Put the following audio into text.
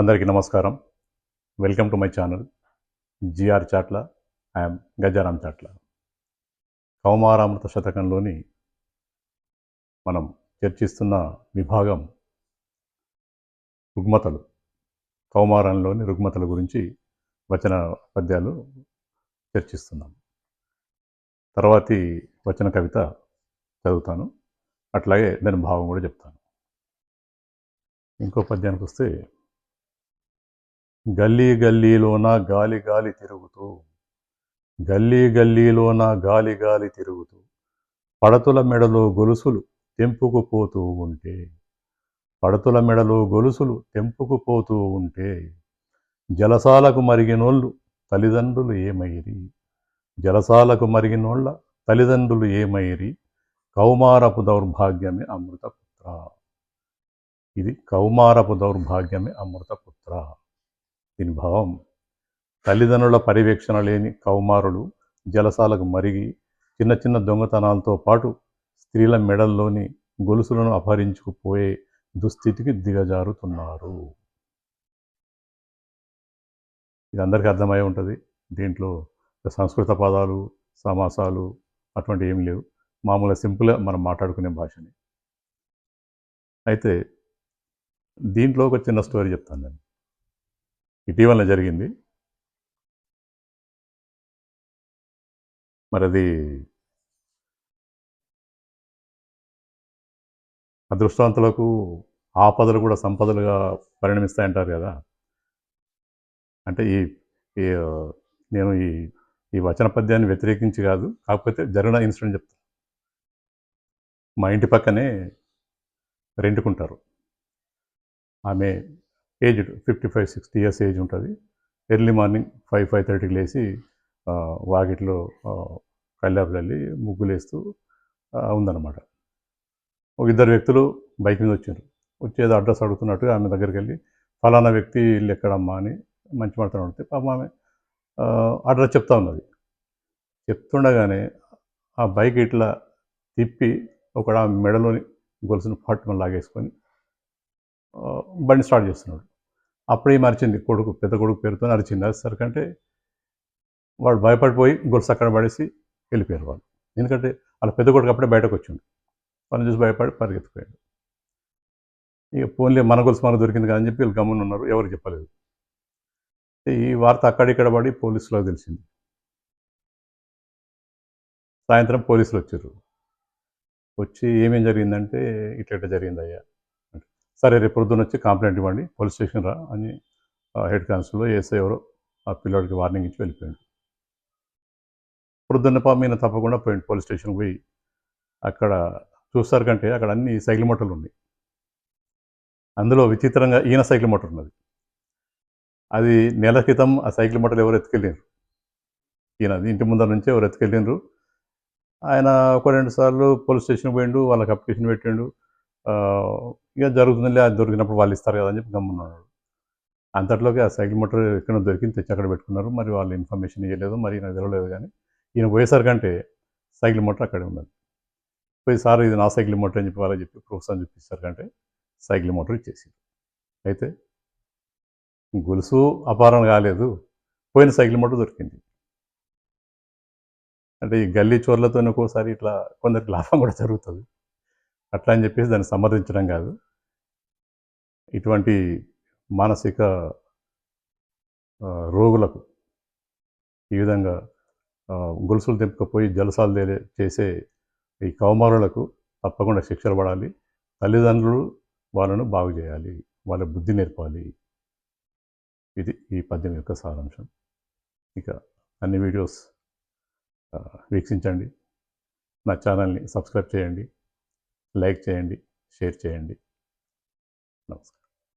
అందరికీ నమస్కారం. Welcome to my channel GR Chatla I'm Gajaram Chatla Kaumaramrutha శతకంలోని మనం చర్చిస్తున్న విభాగం రుగ్మతలు కౌమారంలోని రుగ్మతల గురించి వచన పద్యాలు చర్చిస్తున్నాం. తర్వాతి వచన కవిత చదువుతాను. అట్లాగే దాని భావం కూడా చెప్తాను. ఇంకో పద్యానికి వస్తే గల్లీ గల్లీలోన గాలి గాలి తిరుగుతూ గల్లీ గల్లీలోన గాలి గాలి తిరుగుతూ పడతుల మెడలో గొలుసులు తెంపుకుపోతూ ఉంటే పడతుల మెడలో గొలుసులు తెంపుకుపోతూ ఉంటే జలసాలకు మరిగినోళ్ళు తల్లిదండ్రులు ఏమైరి? జలసాలకు మరిగినోళ్ళ తల్లిదండ్రులు ఏమైరి? కౌమారపు దౌర్భాగ్యమే అమృతపుత్ర. ఇది కౌమారపు దౌర్భాగ్యమే అమృతపుత్ర. దీని భావం. తల్లిదండ్రుల పర్యవేక్షణ లేని కౌమారులు జలసాలకు మరిగి చిన్న చిన్న దొంగతనాలతో పాటు స్త్రీల మెడల్లోని గొలుసులను అపహరించుకుపోయే దుస్థితికి దిగజారుతున్నారు. ఇది అందరికీ అర్థమై ఉంటుంది. దీంట్లో సంస్కృత పదాలు సమాసాలు అటువంటి ఏం లేవు. మామూలుగా సింపుల్గా మనం మాట్లాడుకునే భాషని. అయితే దీంట్లో ఒక చిన్న స్టోరీ చెప్తాను నేను. ఇటీవల జరిగింది. మరి అది అదృష్టవంతులకు ఆపదలు కూడా సంపదలుగా పరిణమిస్తాయంటారు కదా. అంటే ఈ ఈ నేను ఈ ఈ వచన పద్యాన్ని వ్యతిరేకించి కాదు కాకపోతే జరిగిన ఇన్సిడెంట్ చెప్తాను మా ఇంటి పక్కనే రెంట్కుంటారు. ఆమె aged fifty five sixty years age ఉంటుంది ఎర్లీ మార్నింగ్ ఫైవ్ ఫైవ్ థర్టీకి లేచి వాకిట్లో ఆ, వెళ్ళి ముగ్గులేస్తూ ముగ్గులు వేస్తూ ఉందన్నమాట. ఒక ఇద్దరు వ్యక్తులు బైక్ మీద వచ్చారు. వచ్చేది అడ్రస్ అడుగుతున్నట్టుగా ఆమె దగ్గరికి వెళ్ళి ఫలానా వ్యక్తి ఇల్లు ఎక్కడమ్మా అని మంచి మాట్లాడుతూ ఉంటే పాప ఆమె అడ్రస్ చెప్తా ఉన్నది. చెప్తుండగానే ఆ బైక్ ఇట్లా తిప్పి ఒక ఆమె మెడలోని గొలుసును పట్టుకొని లాగేసుకొని బండి స్టార్ట్ చేస్తున్నాడు. అప్పుడే మరిచింది. కొడుకు పెద్ద కొడుకు పేరుతో అరిచింది. అరిసరికంటే వాడు భయపడిపోయి గొలుసు అక్కడ పడేసి వెళ్ళిపోయారు వాళ్ళు. ఎందుకంటే వాళ్ళ పెద్ద కొడుకు అప్పుడే బయటకు వచ్చిండు. వాళ్ళని చూసి భయపడి పరిగెత్తిపోయాడు. ఇక పోన్లే మన గొలుసు మనకు దొరికింది కదా అని చెప్పి వీళ్ళు గమ్మున ఉన్నారు. ఎవరు చెప్పలేదు. ఈ వార్త అక్కడిక్కడ పడి పోలీసులకు తెలిసింది. సాయంత్రం పోలీసులు వచ్చారు. వచ్చి ఏమేం జరిగిందంటే ఇట్లా ఇట్లా జరిగింది అయ్యా సరే రేపు పొద్దున్న వచ్చి కంప్లైంట్ ఇవ్వండి. పోలీస్ స్టేషన్ రా అని హెడ్ కానిస్టేబుల్ ఏసై ఎవరో ఆ పిల్లోడికి వార్నింగ్ ఇచ్చి వెళ్ళిపోయాడు. పొద్దున్న పా తప్పకుండా పోయింది పోలీస్ స్టేషన్కి పోయి అక్కడ చూస్తారు కంటే అక్కడ అన్ని సైకిల్ మోటార్లు ఉన్నాయి. అందులో విచిత్రంగా ఈయన సైకిల్ మోటార్ ఉన్నది. అది నెల క్రితం ఆ సైకిల్ మోటార్లు ఎవరు ఎత్తుకెళ్ళినారు ఈయన ఇంటి ముందర నుంచి ఎవరు ఎత్తుకెళ్ళినారు ఆయన ఒక రెండు సార్లు పోలీస్ స్టేషన్ పోయిండు వాళ్ళకి అప్లికేషన్ పెట్టిండు. ఇక జరుగుతుందిలే అది దొరికినప్పుడు వాళ్ళు ఇస్తారు కదా అని చెప్పి గమ్మున్నాడు అంతట్లోకి ఆ సైకిల్ మోటార్ ఎక్కడ దొరికింది తెచ్చి అక్కడ పెట్టుకున్నారు. మరి వాళ్ళు ఇన్ఫర్మేషన్ ఇవ్వలేదు మరి నాకు తెలియలేదు కానీ ఈయన పోయేసరికంటే సైకిల్ మోటార్ అక్కడే ఉన్నది. పోయి సార్ ఇది నా సైకిల్ మోటార్ అని చెప్పి వాళ్ళకి చెప్పి ప్రూఫ్స్ అని చూపిస్తారంటే సైకిల్ మోటార్ ఇచ్చేసింది అయితే గొలుసు అపారం కాలేదు పోయిన సైకిల్ మోటార్ దొరికింది. అంటే ఈ గల్లీ చోర్లతో ఒక్కోసారి ఇట్లా కొందరికి లాభం కూడా జరుగుతుంది. అట్లా అని చెప్పేసి దాన్ని సమర్థించడం కాదు. ఇటువంటి మానసిక రోగులకు ఈ విధంగా గొలుసులు తెంపుకపోయి జలసాలు తేలే చేసే ఈ కౌమారులకు తప్పకుండా శిక్షలు పడాలి. తల్లిదండ్రులు వాళ్ళను బాగు చేయాలి. వాళ్ళ బుద్ధి నేర్పాలి. ఇది ఈ పద్యం యొక్క సారాంశం. ఇక అన్ని వీడియోస్ వీక్షించండి. నా ఛానల్ని సబ్స్క్రైబ్ చేయండి. లైక్ చేయండి షేర్ చేయండి. నమస్కారం.